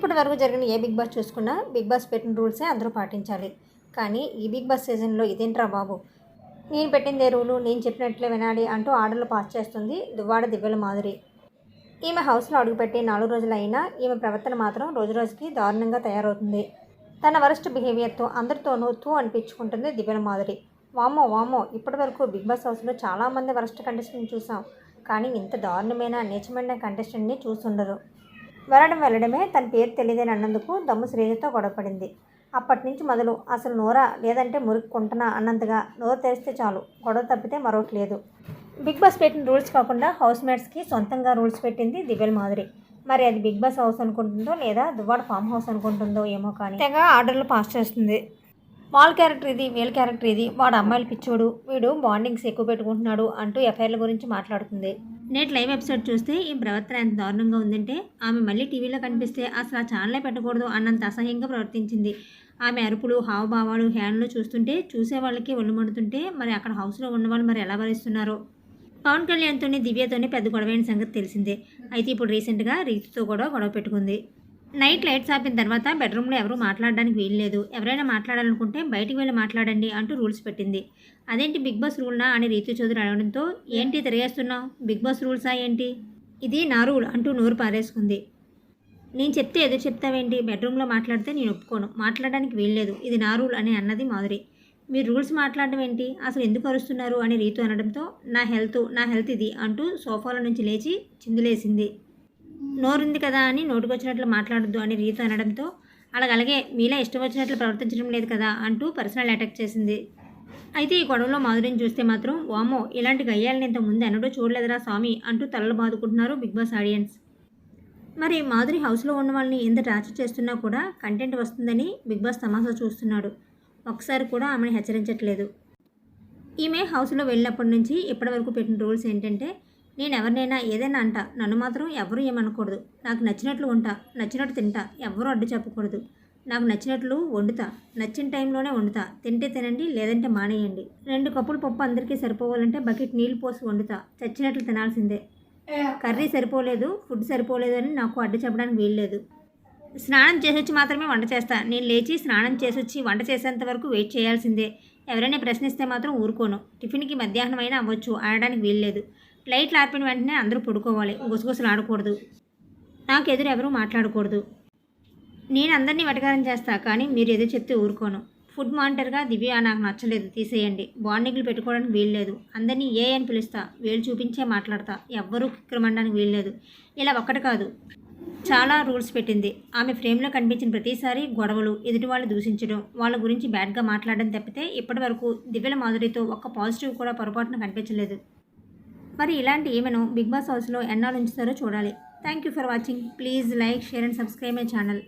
ఇప్పటి వరకు జరిగిన ఏ బిగ్ బాస్ చూసుకున్నా బిగ్ బాస్ పెట్టిన రూల్సే అందరూ పాటించాలి. కానీ ఈ బిగ్ బాస్ సీజన్లో ఇదేంట్రా బాబు? నేను పెట్టిందే రూలు నేను చెప్పినట్లే వినాలి అంటూ ఆర్డర్లు పాస్ చేస్తుంది దువ్వాడ దివ్యల మాధురి. ఈమె హౌస్లో అడుగుపెట్టి నాలుగు రోజులు అయినా ఈమె ప్రవర్తన మాత్రం రోజు రోజుకి దారుణంగా తయారవుతుంది. తన వరస్ట్ బిహేవియర్తో అందరితోనూ తూ అనిపించుకుంటుంది దివ్యల మాధురి. వామో వామో ఇప్పటి వరకు బిగ్ బాస్ హౌస్లో చాలామంది వరస్ట్ కంటెస్టెంట్ చూసాం. కానీ ఇంత దారుణమైన నీచమైన కంటెస్టెంట్ని చూస్తుండరు వెళ్ళడం వెళ్ళడమే తన పేరు తెలియదని అన్నందుకు దమ్ము శ్రీజతో గొడవపడింది. అప్పటి నుంచి మొదలు అసలు నోరా లేదంటే మురుక్కుంటున్నా అన్నంతగా నోరు తెరిస్తే చాలు గొడవ తప్పితే మరొకటి లేదు. బిగ్ బాస్ పెట్టిన రూల్స్ కాకుండా హౌస్ మేట్స్కి సొంతంగా రూల్స్ పెట్టింది దివ్యల్ మాధురి. మరి అది బిగ్ బాస్ హౌస్ అనుకుంటుందో లేదా దువ్వాడ ఫామ్ హౌస్ అనుకుంటుందో ఏమో కానీ తెగ ఆర్డర్లు పాస్ చేస్తుంది. వాళ్ళ క్యారెక్టర్ ఇది వీళ్ళ క్యారెక్టర్ ఇది వాడు అమ్మాయిలు పిచ్చోడు వీడు బాండింగ్స్ ఎక్కువ పెట్టుకుంటున్నాడు అంటూ ఎఫ్ఐఆర్ల గురించి మాట్లాడుతుంది. నేటి లైవ్ ఎపిసోడ్ చూస్తే ఈ ప్రవర్తన ఎంత దారుణంగా ఉందంటే ఆమె మళ్ళీ టీవీలో కనిపిస్తే అసలు ఆ ఛానలే పెట్టకూడదు అన్నంత అసహ్యంగా ప్రవర్తించింది. ఆమె అరుపులు హావభావాలు హ్యాండ్లు చూస్తుంటే చూసే వాళ్ళకి ఒళ్ళు మండుతుంటే మరి అక్కడ హౌస్లో ఉన్నవాళ్ళు మరి ఎలా భరిస్తున్నారో? పవన్ కళ్యాణ్తోని దివ్యతోని పెద్ద గొడవైన సంగతి తెలిసిందే. అయితే ఇప్పుడు రీసెంట్గా రీతితో కూడా గొడవ పెట్టుకుంది. నైట్ లైట్స్ ఆపిన తర్వాత బెడ్రూమ్లో ఎవరు మాట్లాడడానికి వీల్లేదు. ఎవరైనా మాట్లాడాలనుకుంటే బయటికి వెళ్ళి మాట్లాడండి అంటూ రూల్స్ పెట్టింది. అదేంటి బిగ్ బాస్ రూల్నా అని రీతు చౌదరి అడగడంతో ఏంటి తిరిగేస్తున్నావు? బిగ్ బాస్ రూల్సా ఏంటి? ఇది నా రూల్ అంటూ నోరు పారేసుకుంది. నేను చెప్తే ఎదురు చెప్తావేంటి? బెడ్రూమ్లో మాట్లాడితే నేను ఒప్పుకోను. మాట్లాడడానికి వీల్లేదు. ఇది నా రూల్ అని అన్నది మాధురి. మీరు రూల్స్ మాట్లాడడం ఏంటి? అసలు ఎందుకు అరుస్తున్నారు? అని రీతు అనడంతో నా హెల్త్ నా హెల్త్ ఇది అంటూ సోఫాలో నుంచి లేచి చిందులేసింది. నోరుంది కదా అని నోటుకొచ్చినట్లు మాట్లాడద్దు అని రీతు అనడంతో అలాగలాగే మీలా ఇష్టం వచ్చినట్లు ప్రవర్తించడం లేదు కదా అంటూ పర్సనల్ అటాక్ చేసింది. అయితే ఈ గొడవలో మాధురిని చూస్తే మాత్రం వామో ఇలాంటి గయ్యాలని ఇంత ముందు ఎన్నడూ చూడలేదురా స్వామి అంటూ తలలు బాదుకుంటున్నారు బిగ్ బాస్ ఆడియన్స్. మరి మాధురి హౌస్లో ఉన్న వాళ్ళని ఎంత టార్చర్ చేస్తున్నా కూడా కంటెంట్ వస్తుందని బిగ్ బాస్ తమాషా చూస్తున్నాడు. ఒకసారి కూడా ఆమెను హెచ్చరించట్లేదు. ఈమె హౌస్లో వెళ్ళినప్పటి నుంచి ఇప్పటివరకు పెట్టిన రూల్స్ ఏంటంటే నేను ఎవరినైనా ఏదైనా అంట నన్ను మాత్రం ఎవరూ ఏమనకూడదు. నాకు నచ్చినట్లు ఉంటా నచ్చినట్టు తింటా ఎవ్వరూ అడ్డు చెప్పకూడదు. నాకు నచ్చినట్లు వండుతా నచ్చిన టైంలోనే వండుతా. తింటే తినండి లేదంటే మానేయండి. రెండు కప్పులు పప్పు అందరికీ సరిపోవాలంటే బకెట్ నీళ్ళు పోసి వండుతా. చచ్చినట్లు తినాల్సిందే. కర్రీ సరిపోలేదు ఫుడ్ సరిపోలేదు అని నాకు అడ్డు చెప్పడానికి వీల్లేదు. స్నానం చేసొచ్చి మాత్రమే వంట చేస్తా. నేను లేచి స్నానం చేసొచ్చి వంట చేసేంత వరకు వెయిట్ చేయాల్సిందే. ఎవరైనా ప్రశ్నిస్తే మాత్రం ఊరుకోను. టిఫిన్కి మధ్యాహ్నం అయినా అవ్వచ్చు ఆడడానికి వీల్లేదు. లైట్లు ఆర్పిన వెంటనే అందరూ పడుకోవాలి. గుసగుసలు ఆడకూడదు నాకు ఎదురు ఎవరూ మాట్లాడకూడదు. నేను అందరినీ వెటకారం చేస్తా కానీ మీరు ఎదురు చెప్తే ఊరుకోను. ఫుడ్ మానిటర్గా దివ్య నాకు నచ్చలేదు. తీసేయండి. బాండింగ్లు పెట్టుకోవడానికి వీల్లేదు. అందరినీ ఏ అని పిలుస్తా. వేలు చూపించే మాట్లాడతా. ఎవ్వరూ కిక్రమండానికి వీల్లేదు. ఇలా ఒక్కటి కాదు. చాలా రూల్స్ పెట్టింది. ఆమె ఫ్రేమ్లో కనిపించిన ప్రతిసారి గొడవలు ఎదుటి వాళ్ళు దూషించడం వాళ్ళ గురించి బ్యాడ్గా మాట్లాడడం తప్పితే ఇప్పటి వరకు దివ్యల మాధురితో ఒక్క పాజిటివ్ కూడా పొరపాటున కనిపించలేదు. మరి ఇలాంటి ఈమెను బిగ్ బాస్ హౌస్లో ఎన్నాళ్ళు ఉంచుతారో చూడాలి. Thank you for watching. Please like share and subscribe my channel.